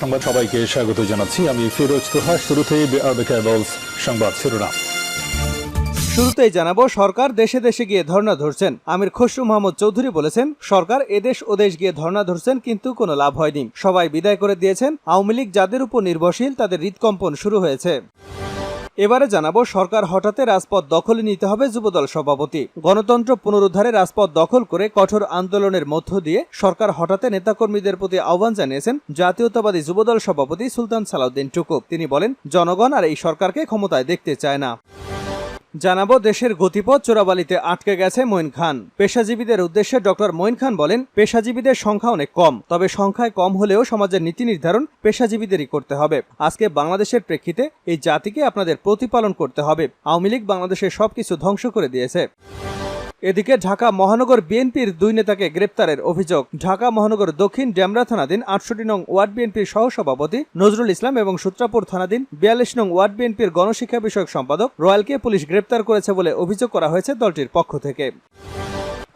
সংবাদ সবাইকে স্বাগত জানাচ্ছি। আমি ফিরোজ তোহা। শুরুতেই সংবাদ শিরোনাম। শুরুতেই জানাব, সরকার দেশে দেশে গিয়ে ধর্ণা ধরছেন। আমির খসরু মোহাম্মদ চৌধুরী বলেছেন, সরকার এদেশ ওদেশ গিয়ে ধর্ণা ধরছেন কিন্তু কোনো লাভ হয়নি। সবাই বিদায় করে দিয়েছেন। আওয়ামী লীগ যাদের উপর নির্ভরশীল, তাদের হৃদকম্পন শুরু হয়েছে। এবারে জানাব, সরকার হঠাৎ রাজপথ দখলে নিতে হবে যুবদল সভাপতি। গণতন্ত্র পুনরুদ্ধারে রাজপথ দখল করে কঠোর আন্দোলনের মধ্য দিয়ে সরকার হঠাৎ নেতাকর্মীদের প্রতি আহ্বান জানিয়েছেন জাতীয়তাবাদী যুবদল সভাপতি সুলতান সালাউদ্দিন টুকুব তিনি বলেন, জনগণ আর এই সরকারকে ক্ষমতায় দেখতে চায় না। জানাব, দেশের গতিপথ চোরাবালিতে আটকে গেছে মঈন খান। পেশাজীবীদের উদ্দেশ্যে ডক্টর মঈন খান বলেন, পেশাজীবীদের সংখ্যা অনেক কম, তবে সংখ্যায় কম হলেও সমাজের নীতি নির্ধারণ পেশাজীবীদেরই করতে হবে। আজকে বাংলাদেশের প্রেক্ষিতে এই জাতিকে আপনাদের প্রতিপালন করতে হবে। আওয়ামী লীগ বাংলাদেশের সবকিছু ধ্বংস করে দিয়েছে। এদিকে ঢাকা মহানগর বিএনপির দুই নেতাকে গ্রেপ্তারের অভিযোগ। ঢাকা মহানগর দক্ষিণ ডেমরা থানাধীন আটষট্টি নং ওয়ার্ড বিএনপির সহসভাপতি নজরুল ইসলাম এবং সূত্রাপুর থানাধীন বিয়াল্লিশ নং ওয়ার্ড বিএনপির গণশিক্ষা বিষয়ক সম্পাদক রয়্যালকে পুলিশ গ্রেপ্তার করেছে বলে অভিযোগ করা হয়েছে দলটির পক্ষ থেকে।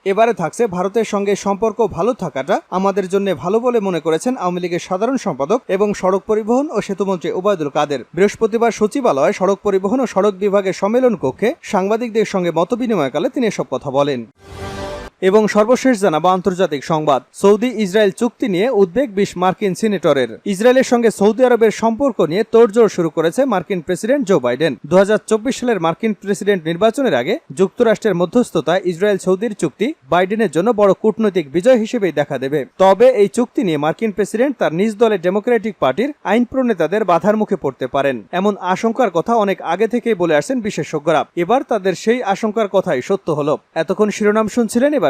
এবারে থাকছে ভারতের সঙ্গে সম্পর্ক ভালো থাকাটা আমাদের জন্য ভালো বলে মনে করেছেন আওয়ামী লীগের সাধারণ সম্পাদক এবং সড়ক পরিবহন ও সেতুমন্ত্রী ওবায়দুল কাদের। বৃহস্পতিবার সচিবালয়ে সড়ক পরিবহন ও সড়ক বিভাগের সম্মেলন কক্ষে সাংবাদিকদের সঙ্গে মতবিনিময়কালে তিনি এসব কথা বলেন। এবং সর্বশেষ জানাব আন্তর্জাতিক সংবাদ। সৌদি ইসরায়েল চুক্তি নিয়ে উদ্বেগ বিশ মার্কিন সিনেটরের। ইসরায়েলের সঙ্গে সৌদি আরবের সম্পর্ক নিয়ে তোড়জোড় শুরু করেছে মার্কিন প্রেসিডেন্ট জো বাইডেন। দু হাজার চব্বিশ সালের মার্কিন প্রেসিডেন্ট নির্বাচনের আগে যুক্তরাষ্ট্রের মধ্যস্থতায় ইসরায়েল সৌদির চুক্তি বাইডেনের জন্য বড় কূটনৈতিক বিজয় হিসেবেই দেখা দেবে। তবে এই চুক্তি নিয়ে মার্কিন প্রেসিডেন্ট তার নিজ দলের ডেমোক্রেটিক পার্টির আইন প্রণেতাদের বাধার মুখে পড়তে পারেন। এমন আশঙ্কার কথা অনেক আগে থেকেই বলে আসছেন বিশেষজ্ঞরা। এবার তাদের সেই আশঙ্কার কথাই সত্য হলো। এতক্ষণ শিরোনাম শুনছিলেন, এবার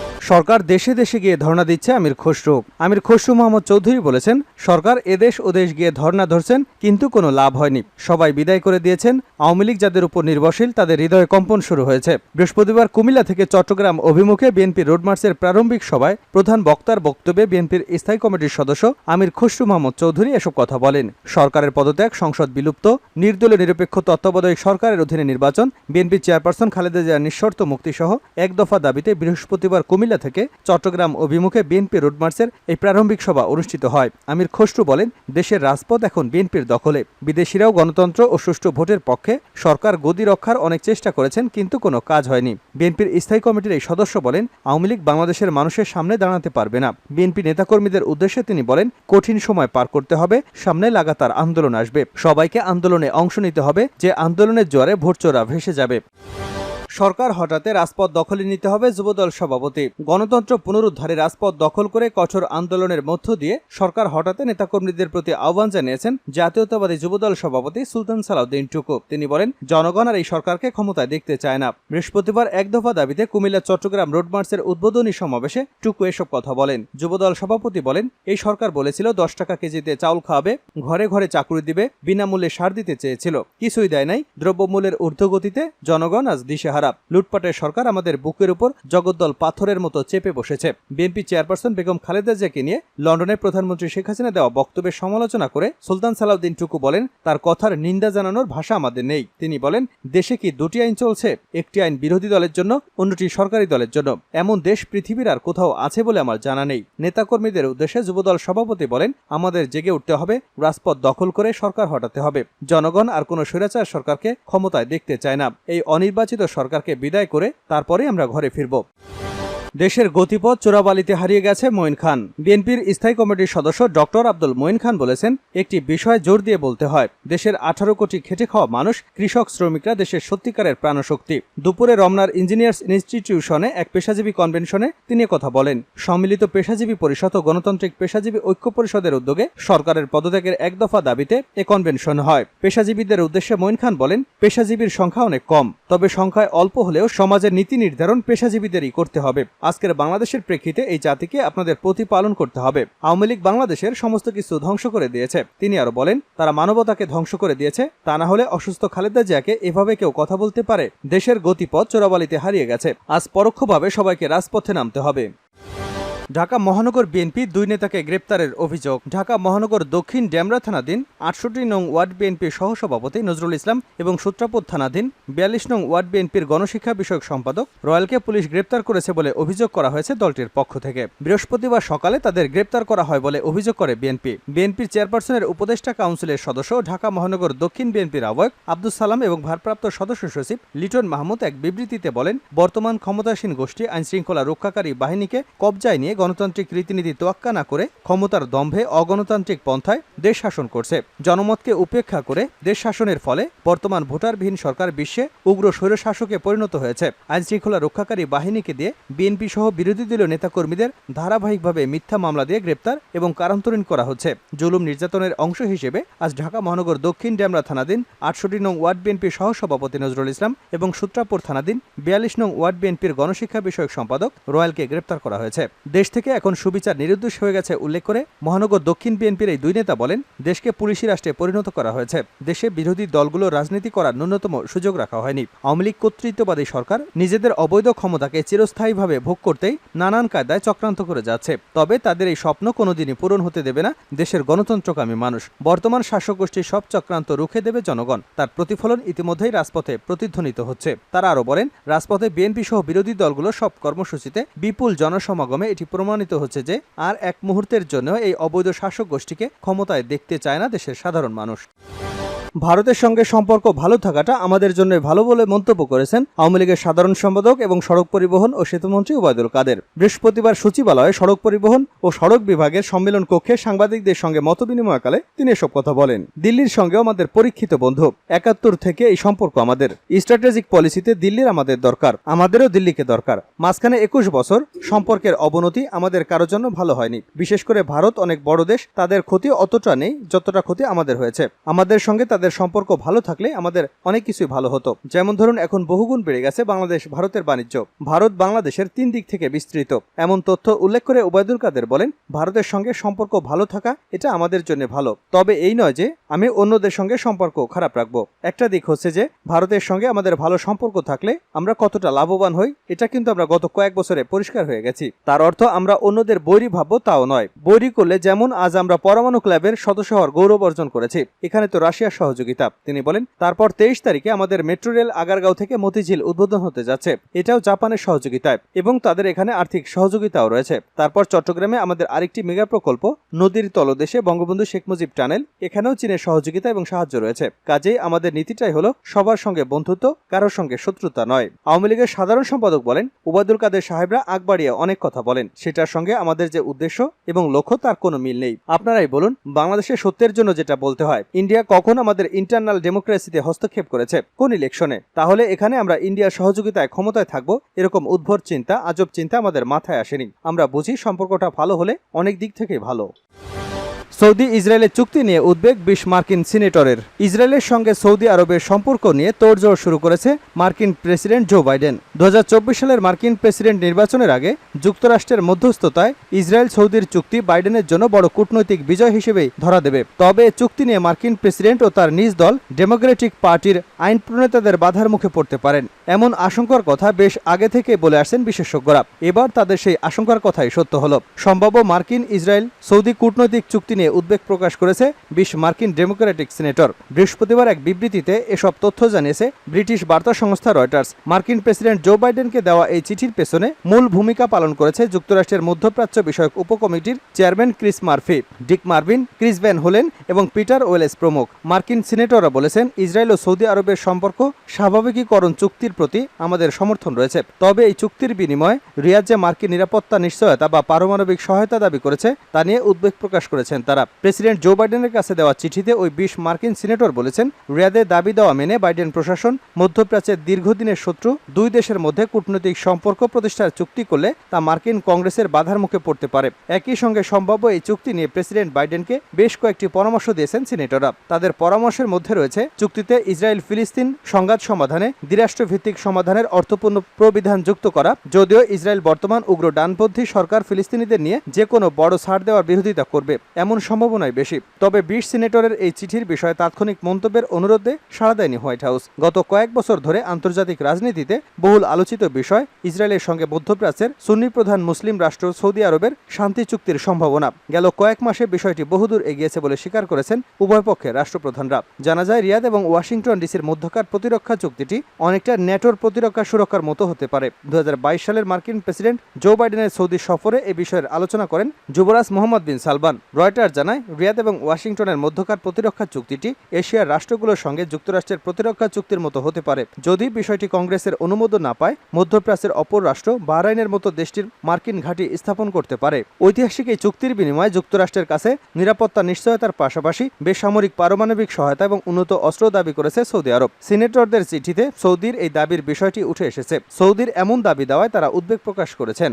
সরকার দেশে দেশে গিয়ে ধর্ণা দিচ্ছে আমির খসরু। আমির খসরু মোহাম্মদ চৌধুরী বলেছেন, সরকার এদেশ ওদেশ গিয়ে ধর্ণা ধরছেন, কিন্তু কোনো লাভ হয়নি। সবাই বিদায় করে দিয়েছেন, আওয়ামী লীগ যাদের উপর নির্ভরশীল, তাদের হৃদয়ে কম্পন শুরু হয়েছে। বৃহস্পতিবার কুমিল্লা থেকে চট্টগ্রাম অভিমুখে বিএনপি রোডমার্চের প্রারম্ভিক সভায় প্রধান বক্তার বক্তব্যে বিএনপির স্থায়ী কমিটির সদস্য আমির খসরু মোহাম্মদ চৌধুরী এসব কথা বলেন। সরকারের পদত্যাগ, সংসদ বিলুপ্ত, নির্দলীয় নিরপেক্ষ তত্ত্বাবধায়ক সরকারের অধীনে নির্বাচন বিএনপি চেয়ারপারসন খালেদা জিয়ার নিঃশর্ত মুক্তিসহ এক দফা দাবিতে বৃহস্পতিবার কুমিল্লা থেকে চট্টগ্রাম অভিমুখে বিএনপি রোডমার্চের এই প্রারম্ভিক সভা অনুষ্ঠিত হয়। আমির খসরু বলেন, দেশের রাজপথ এখন বিএনপির দখলে। বিদেশিরাও গণতন্ত্র ও সুষ্ঠু ভোটের পক্ষে সরকার গদি রক্ষার অনেক চেষ্টা করেছেন, কিন্তু কোনো কাজ হয়নি। বিএনপির স্থায়ী কমিটির এই সদস্য বলেন, আওয়ামী লীগ বাংলাদেশের মানুষের সামনে দাঁড়াতে পারবে না। বিএনপি নেতাকর্মীদের উদ্দেশ্যে তিনি বলেন, কঠিন সময় পার করতে হবে, সামনে লাগাতার আন্দোলন আসবে। সবাইকে আন্দোলনে অংশ নিতে হবে, যে আন্দোলনের জোয়ারে ভোটচোরা ভেসে যাবে। সরকার হঠাতে রাজপথ দখলে নিতে হবে যুবদল সভাপতি। গণতন্ত্র পুনরুদ্ধারে রাজপথ দখল করে কঠোর আন্দোলনের মধ্য দিয়ে সরকার হঠাতে নেতাকর্মীদের প্রতি আহ্বান জানিয়েছেন জাতীয়তাবাদী যুবদল সভাপতি সুলতান সালাউদ্দিন টুকু। তিনি বলেন, জনগণ আর এই সরকারকে ক্ষমতায় দেখতে চায় না। বৃহস্পতিবার এক দফা দাবিতে কুমিল্লা, চট্টগ্রাম রোড মার্চের উদ্বোধনী সমাবেশে টুকু এসব কথা বলেন। যুবদল সভাপতি বলেন, এই সরকার বলেছিল দশ টাকা কেজিতে চাউল খাওয়াবে ঘরে ঘরে চাকরি দিবে, বিনামূল্যে সার দিতে চেয়েছিল। কিছুই দেয় নাই, দ্রব্যমূল্যের ঊর্ধ্বগতিতে জনগণ আজ দিশেহারা লুটপাটের সরকার আমাদের বুকের উপর জগদ্দল পাথরের মতো চেপে বসেছে। বিএনপি চেয়ারপারসন বেগম খালেদা জিয়াকে নিয়ে লন্ডনে প্রধানমন্ত্রী শেখ হাসিনা দেওয়া বক্তব্যের সমালোচনা করে সুলতান সালাউদ্দিন টুকু বলেন, তার কথার নিন্দা জানানোর ভাষা আমাদের নেই। তিনি বলেন, দেশে কি দুটি আইন চলছে? একটি আইন বিরোধী দলের জন্য, অন্যটি সরকারি দলের জন্য। এমন দেশ পৃথিবীর আর কোথাও আছে বলে আমার জানা নেই। নেতাকর্মীদের উদ্দেশ্যে যুবদল সভাপতি বলেন, আমাদের জেগে উঠতে হবে, রাজপথ দখল করে সরকার হটাতে হবে। জনগণ আর কোনো স্বৈরাচার সরকারকে ক্ষমতায় দেখতে চায় না। এই অনির্বাচিত সরকারকে বিদায় করে তারপরে আমরা ঘরে ফিরব। দেশের গতিপথ চোরাবালিতে হারিয়ে গেছে মঈন খান। বিএনপির স্থায়ী কমিটির সদস্য ডক্টর আব্দুল মঈন খান বলেছেন, একটি বিষয় জোর দিয়ে বলতে হয়, দেশের আঠারো কোটি খেটে খাওয়া মানুষ, কৃষক শ্রমিকরা দেশের সত্যিকারের প্রাণশক্তি। দুপুরে রমনার ইঞ্জিনিয়ার্স ইনস্টিটিউশনে এক পেশাজীবী কনভেনশনে তিনি কথা বলেন, সম্মিলিত পেশাজীবী পরিষদ ও গণতান্ত্রিক পেশাজীবী ঐক্য পরিষদের উদ্যোগে সরকারের পদত্যাগের এক দফা দাবিতে এ কনভেনশন হয়। পেশাজীবীদের উদ্দেশ্যে মঈন খান বলেন, পেশাজীবীর সংখ্যা অনেক কম। তবে সংখ্যায় অল্প হলেও সমাজের নীতি নির্ধারণ পেশাজীবীদেরই করতে হবে। আজকের বাংলাদেশের প্রেক্ষিতে এই জাতিকে আপনাদের প্রতিপালন করতে হবে। আওয়ামী লীগ বাংলাদেশের সমস্ত কিছু ধ্বংস করে দিয়েছে। তিনি আরও বলেন, তারা মানবতাকে ধ্বংস করে দিয়েছে। তা না হলে অসুস্থ খালেদা জিয়াকে এভাবে কেউ কথা বলতে পারে। দেশের গতিপথ চোরাবালিতে হারিয়ে গেছে। আজ পরোক্ষভাবে সবাইকে রাজপথে নামতে হবে। ঢাকা মহানগর বিএনপি দুই নেতাকে গ্রেপ্তারের অভিযোগ। ঢাকা মহানগর দক্ষিণ ডেমরা থানাধীন আটষট্টি নং ওয়ার্ড বিএনপির সহসভাপতি নজরুল ইসলাম এবং সূত্রাপুর থানাধীন বিয়াল্লিশ নং ওয়ার্ড বিএনপির গণশিক্ষা বিষয়ক সম্পাদক রয়্যালকে পুলিশ গ্রেপ্তার করেছে বলে অভিযোগ করা হয়েছে দলটির পক্ষ থেকে। বৃহস্পতিবার সকালে তাদের গ্রেপ্তার করা হয় বলে অভিযোগ করে বিএনপি। বিএনপির চেয়ারপারসনের উপদেষ্টা কাউন্সিলের সদস্য ঢাকা মহানগর দক্ষিণ বিএনপির আহ্বায়ক আব্দুল সালাম এবং ভারপ্রাপ্ত সদস্য সচিব লিটন মাহমুদ এক বিবৃতিতে বলেন, বর্তমান ক্ষমতাসীন গোষ্ঠী আইনশৃঙ্খলা রক্ষাকারী বাহিনীকে কবজায় নিয়ে গণতান্ত্রিক রীতিনীতি তোয়াক্কা না করে ক্ষমতার দম্ভে অগণতান্ত্রিক পন্থায় দেশ শাসন করছে। জনমতকে উপেক্ষা করে দেশ শাসনের ফলে বর্তমান ভোটারবিহীন সরকার বিশ্বে উগ্র স্বৈরশাসকে পরিণত হয়েছে। আইনশৃঙ্খলা রক্ষাকারী বাহিনীকে দিয়ে বিএনপি সহ বিরোধী দলীয় নেতাকর্মীদের ধারাবাহিকভাবে মিথ্যা মামলা দিয়ে গ্রেপ্তার এবং কারান্তরীণ করা হচ্ছে। জুলুম নির্যাতনের অংশ হিসেবে আজ ঢাকা মহানগর দক্ষিণ ডেমরা থানাধীন আটষট্টি নং ওয়ার্ড বিএনপির সহসভাপতি নজরুল ইসলাম এবং সূত্রাপুর থানাধীন বিয়াল্লিশ নং ওয়ার্ড বিএনপির গণশিক্ষা বিষয়ক সম্পাদক রয়্যালকে গ্রেপ্তার করা হয়েছে। দেশ থেকে এখন সুবিচার নিরুদ্দেশ হয়ে গেছে উল্লেখ করে মহানগর দক্ষিণ বিএনপির এই দুই নেতা বলেন, দেশকে পুলিশি রাষ্ট্রে পরিণত করা হয়েছে। দেশে বিরোধী দলগুলো রাজনীতি করার ন্যূনতম সুযোগ রাখা হয়নি। আওয়ামী লীগ কর্তৃত্ববাদী সরকার নিজেদের অবৈধ ক্ষমতাকে চিরস্থায়ীভাবে ভোগ করতেই নানান কায়দায় চক্রান্ত করে যাচ্ছে। তবে তাদের এই স্বপ্ন কোনোদিনই পূরণ হতে দেবে না দেশের গণতন্ত্রকামী মানুষ। বর্তমান শাসক গোষ্ঠীর সব চক্রান্ত রুখে দেবে জনগণ। তার প্রতিফলন ইতিমধ্যেই রাজপথে প্রতিধ্বনিত হচ্ছে। তারা আরও বলেন, রাজপথে বিএনপি সহ বিরোধী দলগুলো সব কর্মসূচিতে বিপুল জনসমাগমে এটি প্রমাণিত হচ্ছে যে আর এক মুহূর্তের জন্য এই অবৈধ শাসক গোষ্ঠীকে ক্ষমতায় দেখতে চায় না দেশের সাধারণ মানুষ। ভারতের সঙ্গে সম্পর্ক ভালো থাকাটা আমাদের জন্য ভালো বলে মন্তব্য করেছেন আওয়ামী লীগের সাধারণ সম্পাদক এবং সড়ক পরিবহন ও সেতুমন্ত্রী ওবায়দুল কাদের। বৃহস্পতিবার সচিবালয়ে সড়ক পরিবহন ও সড়ক বিভাগের সম্মেলন কক্ষে সাংবাদিকদের সঙ্গে মতবিনিময়কালে তিনি এসব কথা বলেন। দিল্লির সঙ্গে আমাদের পরীক্ষিত বন্ধু। একাত্তর থেকে এই সম্পর্ক আমাদের। স্ট্র্যাটেজিক পলিসিতে দিল্লির আমাদের দরকার। আমাদেরও দিল্লিকে দরকার। মাঝখানে একুশ বছর সম্পর্কের অবনতি আমাদের কারোর জন্য ভালো হয়নি। বিশেষ করে ভারত অনেক বড় দেশ, তাদের ক্ষতি অতটা নেই, যতটা ক্ষতি আমাদের হয়েছে। আমাদের সঙ্গে তাদের সম্পর্ক ভালো থাকলে আমাদের অনেক কিছুই ভালো হতো। যেমন ধরুন, এখন বহুগুণ বেড়ে গেছে বাংলাদেশ ভারতের বাণিজ্য। ভারত বাংলাদেশের তিন দিক থেকে বিস্তৃত। এমন তথ্য উল্লেখ করে ওবায়দুল কাদের বলেন, ভারতের সঙ্গে সম্পর্ক ভালো থাকা, এটা আমাদের জন্য ভালো। তবে এই নয় যে, আমি অন্যদের সঙ্গে সম্পর্ক খারাপ রাখব। একটা দিক হচ্ছে যে, ভারতের সঙ্গে আমাদের ভালো সম্পর্ক থাকলে আমরা কতটা লাভবান হই, এটা কিন্তু আমরা গত কয়েক বছরে পরিষ্কার হয়ে গেছি। তার অর্থ আমরা অন্যদের বৈরী ভাববো তাও নয়। বৈরী করলে যেমন আজ আমরা পরমাণু ক্লাবের সদস্য হওয়ার গৌরব অর্জন করেছি। এখানে তো রাশিয়ার সহযোগিতা। তিনি বলেন, তারপর তেইশ তারিখে আমাদের মেট্রো রেল আগারগাঁও থেকে মতিঝিল উদ্বোধন হতে যাচ্ছে। এটাও জাপানের সহযোগিতায় এবং তাদের এখানে আর্থিক সহযোগিতাও রয়েছে। তারপর চট্টগ্রামে আমাদের আরেকটি মেগা প্রকল্প, নদীর তলদেশে বঙ্গবন্ধু শেখ মুজিব টানেল। এখানেও চীনের সহযোগিতা এবং সাহায্য রয়েছে। কাজেই আমাদের নীতিটাই হলো, সবার সঙ্গে বন্ধুত্ব, কারোর সঙ্গে শত্রুতা নয়। আওয়ামী লীগের সাধারণ সম্পাদক বলেন, উবায়দুল কাদের সাহেবরা আগবাড়িয়ে অনেক কথা বলেন। সেটার সঙ্গে আমাদের যে উদ্দেশ্য এবং লক্ষ্য, তার কোনো মিল নেই। আপনারাই বলুন বাংলাদেশের সত্যের জন্য যেটা বলতে হয়, ইন্ডিয়া কখন আমাদের ইন্টারনাল ডেমোক্রেসিতে হস্তক্ষেপ করেছে কোন ইলেকশনে তাহলে এখানে আমরা ইন্ডিয়ার সহযোগিতায় ক্ষমতায় থাকব? এরকম উদ্ভর চিন্তা, আজব চিন্তা আমাদের মাথায় আসেনি। আমরা বুঝি সম্পর্কটা ভালো হলে অনেক দিক থেকেই ভালো। সৌদি ইসরায়েলের চুক্তি নিয়ে উদ্বেগ বিশ মার্কিন সিনেটরের। ইসরায়েলের সঙ্গে সৌদি আরবের সম্পর্ক নিয়ে তোড়জোড় শুরু করেছে মার্কিন প্রেসিডেন্ট জো বাইডেন। দু হাজার চব্বিশ সালের মার্কিন প্রেসিডেন্ট নির্বাচনের আগে যুক্তরাষ্ট্রের মধ্যস্থতায় ইসরায়েল সৌদির চুক্তি বাইডেনের জন্য বড় কূটনৈতিক বিজয় হিসেবেই ধরা দেবে। তবে চুক্তি নিয়ে মার্কিন প্রেসিডেন্ট ও তার নিজ দল ডেমোক্রেটিক পার্টির আইন প্রণেতাদের বাধার মুখে পড়তে পারেন। এমন আশঙ্কার কথা বেশ আগে থেকে বলে আসছেন বিশেষজ্ঞরা। এবার তাদের সেই আশঙ্কার কথাই সত্য হল। সম্ভাব্য মার্কিন ইসরায়েল সৌদি কূটনৈতিক চুক্তি নিয়ে উদ্বেগ প্রকাশ করেছে বিশ মার্কিন ডেমোক্রেটিক সিনেটর। বৃহস্পতিবার এক বিবৃতিতে এসব তথ্য জানিয়েছে ব্রিটিশ বার্তা সংস্থা রয়টার্স। মার্কিন প্রেসিডেন্ট জো বাইডেনকে দেওয়া এই চিঠির পেছনে মূল ভূমিকা পালন করেছে যুক্তরাষ্ট্রের মধ্যপ্রাচ্য বিষয়ক উপকমিটির chairman Chris Murphy, Dick Marvin, Chris Van Hollen এবং পিটার ওয়েলেস প্রমুখ। মার্কিন সিনেটররা বলেছেন, ইসরায়েল ও সৌদি আরবের সম্পর্ক স্বাভাবিকীকরণ চুক্তির প্রতি আমাদের সমর্থন রয়েছে। তবে এই চুক্তির বিনিময়ে রিয়াদ যে মার্কিন নিরাপত্তা নিশ্চয়তা বা পারমাণবিক সহায়তা দাবি করেছে, তা নিয়ে উদ্বেগ প্রকাশ করেছেন তারা প্রেসিডেন্ট জো বাইডেনের কাছে দেওয়া চিঠিতে ওই বিশ মার্কিন সিনেটর বলেছেন, রিয়াদের দাবি দেওয়া মেনে বাইডেন প্রশাসন মধ্যপ্রাচ্যের দীর্ঘদিনের শত্রু, দুই দেশের মধ্যে কূটনৈতিক সম্পর্ক প্রতিষ্ঠার চুক্তি করলে তা মার্কিন কংগ্রেসের বাধার মুখে পড়তে পারে। একই সঙ্গে সম্ভাব্য এই চুক্তি নিয়ে প্রেসিডেন্ট বাইডেনকে বেশ কয়েকটি পরামর্শ দিয়েছেন সিনেটররা। তাদের পরামর্শের মধ্যে রয়েছে, চুক্তিতে ইসরায়েল ফিলিস্তিন সংঘাত সমাধানে দ্বিরাষ্ট্রভিত্তিক সমাধানের অর্থপূর্ণ প্রবিধান যুক্ত করা, যদিও ইসরায়েল বর্তমান উগ্র ডানপন্থী সরকার ফিলিস্তিনিদের নিয়ে যে কোনো বড় ছাড় দেওয়ার বিরোধিতা করবে। এমন সম্ভাবনাই বেশি। তবে বিশ সিনেটরের এই চিঠির বিষয়ে তাৎক্ষণিক মন্তব্যের অনুরোধে সাড়া দেয়নি হোয়াইট হাউস। গত কয়েক বছর ধরে আন্তর্জাতিক রাজনীতিতে বহুল আলোচিত বিষয়, ইসরায়েলের সঙ্গে মধ্যপ্রাচ্যের সুন্নি প্রধান মুসলিম রাষ্ট্র সৌদি আরবের শান্তি চুক্তির সম্ভাবনা। গেল কয়েক মাসে বিষয়টি বহুদূর এগিয়েছে বলে স্বীকার করেছেন উভয় পক্ষের রাষ্ট্রপ্রধানরা। জানা যায়, রিয়াদ এবং ওয়াশিংটন ডিসির মধ্যকার প্রতিরক্ষা চুক্তিটি অনেকটা ন্যাটোর প্রতিরক্ষা সুরক্ষার মতো হতে পারে। দু হাজার বাইশ সালের মার্কিন প্রেসিডেন্ট জো বাইডেনের সৌদি সফরে এ বিষয়ের আলোচনা করেন যুবরাজ মোহাম্মদ বিন সালমান। রয়টার জানায়, রিয়াদ এবং ওয়াশিংটনের মধ্যকার প্রতিরক্ষা চুক্তিটি এশিয়ার রাষ্ট্রগুলোর সঙ্গে যুক্তরাষ্ট্রের প্রতিরক্ষা চুক্তির মতো হতে পারে। যদি বিষয়টি কংগ্রেসের অনুমোদন না পায়, মধ্যপ্রাচ্যের অপর রাষ্ট্র বাহরাইনের মতো দেশটির মার্কিন ঘাঁটি স্থাপন করতে পারে। ঐতিহাসিক এই চুক্তির বিনিময়ে যুক্তরাষ্ট্রের কাছে নিরাপত্তা নিশ্চয়তার পাশাপাশি বেসামরিক পারমাণবিক সহায়তা এবং উন্নত অস্ত্র দাবি করেছে সৌদি আরব। সিনেটরদের চিঠিতে সৌদির এই দাবির বিষয়টি উঠে এসেছে। সৌদির এমন দাবি দেওয়ায় তারা উদ্বেগ প্রকাশ করেছেন।